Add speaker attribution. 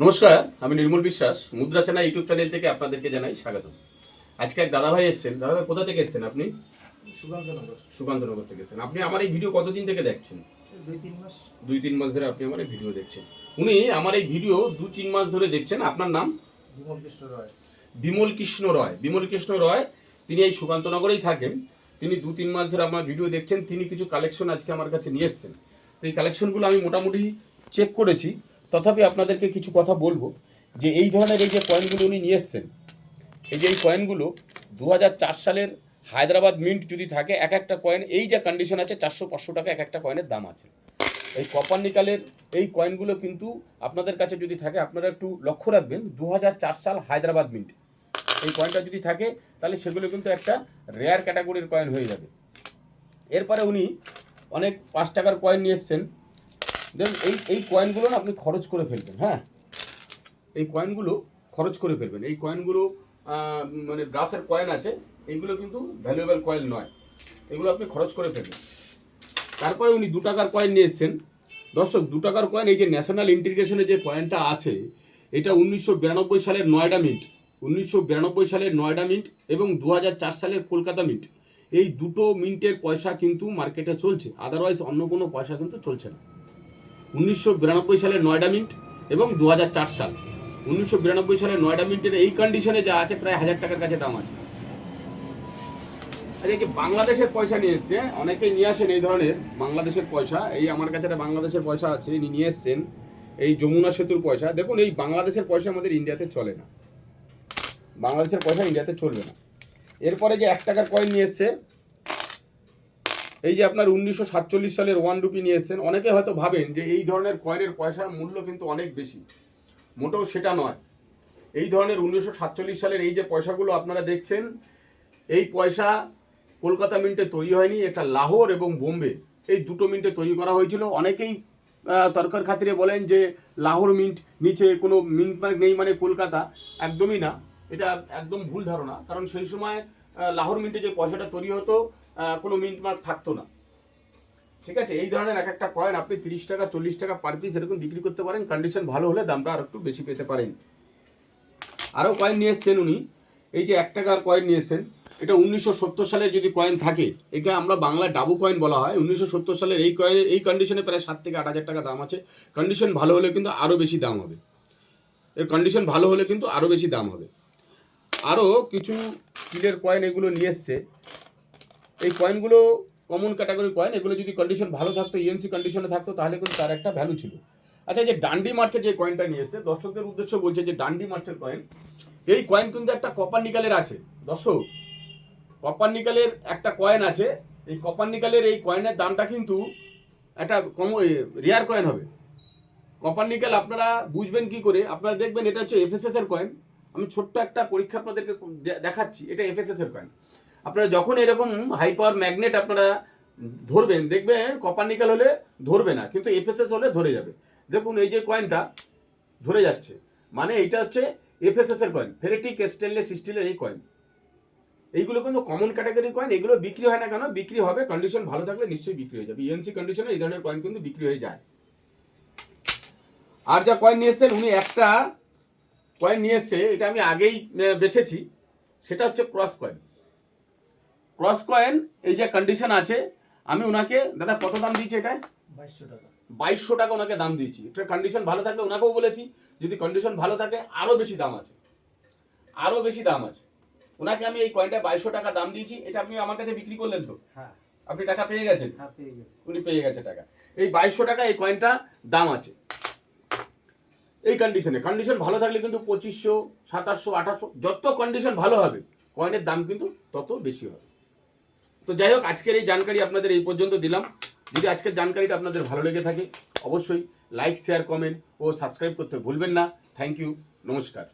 Speaker 1: নমস্কার আমি নির্মল বিশ্বাস মুদ্রা চেনা ইউটিউব চ্যানেল থেকে আপনাদেরকে জানাই স্বাগত আজকে এক দাদাভাই এসেছেন। দাদাভাই কোথা থেকে এসেছেন আপনি?
Speaker 2: সুকান্তনগর।
Speaker 1: সুকান্তনগর থেকে এসেছেন। আপনি আমার এই ভিডিও কতদিন থেকে দেখছেন?
Speaker 2: দুই তিন মাস।
Speaker 1: দুই তিন মাস ধরে আপনি আমার এই ভিডিও দেখছেন। উনি আমার এই ভিডিও দু তিন মাস ধরে দেখছেন। আপনার নাম?
Speaker 2: বিমল কৃষ্ণ রয়।
Speaker 1: বিমল কৃষ্ণ রয়। বিমল কৃষ্ণ রয় তিনি এই সুকান্তনগরেই থাকেন। তিনি দু তিন মাস ধরে আমার ভিডিও দেখছেন। তিনি কিছু কালেকশন আজকে আমার কাছে নিয়ে এসেছেন। তো এই কালেকশনগুলো আমি মোটামুটি চেক করেছি। তথাপি আপনাদেরকে কিছু কথা বলব যে এই ধরনের এই যে কয়েনগুলো উনি নিয়ে এসেছেন, এই যে এই কয়েনগুলো দু হাজার চার সালের হায়দ্রাবাদ মিন্ট যদি থাকে, এক একটা কয়েন এই যে কন্ডিশন আছে, চারশো পাঁচশো টাকা এক একটা কয়েনের দাম আছে। এই কপার নিকালের এই কয়েনগুলো কিন্তু আপনাদের কাছে যদি থাকে, আপনারা একটু লক্ষ্য রাখবেন দু হাজার চার সাল হায়দ্রাবাদ মিন্ট এই কয়েনটা যদি থাকে, তাহলে সেগুলো কিন্তু একটা রেয়ার ক্যাটাগরির কয়েন হয়ে যাবে। এরপরে উনি অনেক পাঁচ টাকার কয়েন নিয়ে এসছেন দেখুন এই এই কয়েনগুলো না আপনি খরচ করে ফেলবেন হ্যাঁ? এই কয়েনগুলো খরচ করে ফেলবেন। এই কয়েনগুলো মানে ব্রাসের কয়েন আছে, এইগুলো কিন্তু ভ্যালুয়েবল কয়েন নয়। এগুলো আপনি খরচ করে ফেলবেন। তারপরে উনি দু টাকার কয়েন নিয়ে এসছেন। দর্শক, দু টাকার কয়েন এই যে ন্যাশনাল ইন্টিগ্রেশনে যে কয়েনটা আছে, এটা উনিশশো বিরানব্বই সালের নয়ডা মিন্ট উনিশশো বিরানব্বই সালের নয়ডা মিন্ট এবং দু সালের কলকাতা মিন্ট এই দুটো মিন্টের পয়সা কিন্তু মার্কেটে চলছে। আদারওয়াইজ অন্য কোনো পয়সা কিন্তু চলছে না। উনিশশো সালের নয়ডা মিন্ট এবং দু সাল। উনিশশো সালের নয়ডা মিন্টের এই কন্ডিশনে যা আছে, প্রায় হাজার টাকার কাছে দাম আছে। আচ্ছা যে বাংলাদেশের পয়সা নিয়ে এসছে, অনেকেই নিয়ে আসেন এই ধরনের বাংলাদেশের পয়সা। এই আমার কাছে একটা বাংলাদেশের পয়সা আছে, ইনি নিয়ে এসছেন এই যমুনা সেতুর পয়সা। দেখুন, এই বাংলাদেশের পয়সা আমাদের ইন্ডিয়াতে চলে না। বাংলাদেশের পয়সা ইন্ডিয়াতে চলবে না। এরপরে যে এক টাকার কয়েন নিয়ে এসছে এই যে আপনার উনিশশো সাতচল্লিশ সালের ওয়ান রুপি নিয়ে এসছেন, অনেকে হয়তো ভাবেন যে এই ধরনের কয়েনের পয়সার মূল্য কিন্তু অনেক বেশি। মোটেও সেটা নয়। এই ধরনের উনিশশো সাতচল্লিশ সালের এই যে পয়সাগুলো আপনারা দেখছেন, এই পয়সা কলকাতা মিন্টে তৈরি হয়নি, এটা লাহোর এবং বোম্বে। এই দুটো মিন্টে তৈরি করা হয়েছিল। অনেকেই তর্কের খাতিরে বলেন যে লাহোর মিন্ট নিচে কোনো মিন্ট মার্ক নেই মানে কলকাতা। একদমই না। এটা একদম ভুল ধারণা। কারণ সেই সময় লাহোর মিন্টে যে পয়সাটা তৈরি হতো কোনো মিন্ট মার্ক থাকতো না। ঠিক আছে? এই ধরনের এক একটা কয়েন আপনি তিরিশ টাকা, চল্লিশ টাকা পার পিস এরকম বিক্রি করতে পারেন। কন্ডিশন ভালো হলে দামটা আর একটু বেশি পেতে পারেন। আরও কয়েন নিয়ে এসছেন উনি। এই যে এক টাকার কয়েন নিয়ে এসছেন, এটা উনিশশো সত্তর সালের যদি কয়েন থাকে, একে আমরা বাংলায় ডাবু কয়েন বলা হয়। উনিশশো সত্তর সালের এই কয়েন, এই কন্ডিশনে প্রায় সাত থেকে আট হাজার টাকা দাম আছে। কন্ডিশন ভালো হলে কিন্তু আরও বেশি দাম হবে। এর কন্ডিশন ভালো হলে কিন্তু আরও বেশি দাম হবে। আরও কিছু স্টিলের কয়েন এগুলো নিয়ে এসছে। এই কয়েনগুলো কমন ক্যাটাগরি কয়েন এগুলো যদি কন্ডিশন ভালো থাকতো ইএনসি কন্ডিশনে থাকতো, তাহলে কিন্তু তার একটা ভ্যালু ছিল। আচ্ছা যে ডান্ডি মার্চের যে কয়েনটা নিয়ে এসছে, দর্শকদের উদ্দেশ্য বলছে যে ডান্ডি মার্চের কয়েন এই কয়েন কিন্তু একটা কপার নিকালের আছে। দর্শক কপার নিকালের একটা কয়েন আছে, এই কপার নিকালের এই কয়েনের দামটা কিন্তু একটা কম রেয়ার কয়েন হবে। কপার নিকেল আপনারা বুঝবেন কি করে, আপনারা দেখবেন এটা হচ্ছে এফএসএস এর কয়েন আমি ছোট্ট একটা পরীক্ষা আপনাদেরকে দেখাচ্ছি, এটা এফএসএস এর কয়েন আপনারা যখন এরকম হাই পাওয়ার ম্যাগনেট আপনারা ধরবেন, দেখবেন কপার নিকেল হলে ধরবে না, কিন্তু এফএসএস হলে ধরে যাবে। দেখুন এই যে কয়েনটা ধরে যাচ্ছে। মানে এইটা হচ্ছে এফএসএস এর কয়েন ফেরেটিক স্টেনলেস স্টিলের এই কয়েন এইগুলো কিন্তু কমন ক্যাটাগরি কয়েন এগুলো বিক্রি হয় না কেন? বিক্রি হবে কন্ডিশন ভালো থাকলে নিশ্চয়ই বিক্রি হয়ে যাবে। ইএনসি কন্ডিশনে এই ধরনের কয়েন কিন্তু বিক্রি হয়ে যায়। আর যা কয়েন নিয়ে এসছেন, উনি একটা কয়েন নিয়ে এসছে, এটা আমি আগেই বেছেছি। সেটা হচ্ছে ক্রস কয়েন ক্রস কয়েন এই যে কন্ডিশন আছে আমি ওনাকে দাদা কত দাম দিয়েছি এটা
Speaker 2: বাইশশো টাকা
Speaker 1: বাইশশো টাকা ওনাকে দাম দিয়েছি। এটা কন্ডিশন ভালো থাকলে ওনাকেও বলেছি যদি কন্ডিশন ভালো থাকে আরও বেশি দাম আছে। আরও বেশি দাম আছে। ওনাকে আমি এই কয়েনটা বাইশশো টাকা দাম দিয়েছি এটা আপনি আমার কাছে বিক্রি করলেন তো?
Speaker 2: হ্যাঁ।
Speaker 1: আপনি টাকা পেয়ে গেছেন?
Speaker 2: হ্যাঁ
Speaker 1: উনি পেয়ে গেছে টাকা। এই বাইশশো টাকা এই কয়েনটা দাম আছে। এই কন্ডিশনে কন্ডিশন ভালো থাকলে কিন্তু পঁচিশশো সাতাশশো আঠাশশো যত কন্ডিশন ভালো হবে কয়েনের দাম কিন্তু তত বেশি হবে। তো যাই হোক, আজকের এই জানকারি আপনাদের এই পর্যন্ত দিলাম। যদি আজকের জানকারিটা আপনাদের ভালো লেগে থাকে, অবশ্যই লাইক শেয়ার কমেন্ট ও সাবস্ক্রাইব করতে ভুলবেন না। থ্যাংক ইউ নমস্কার।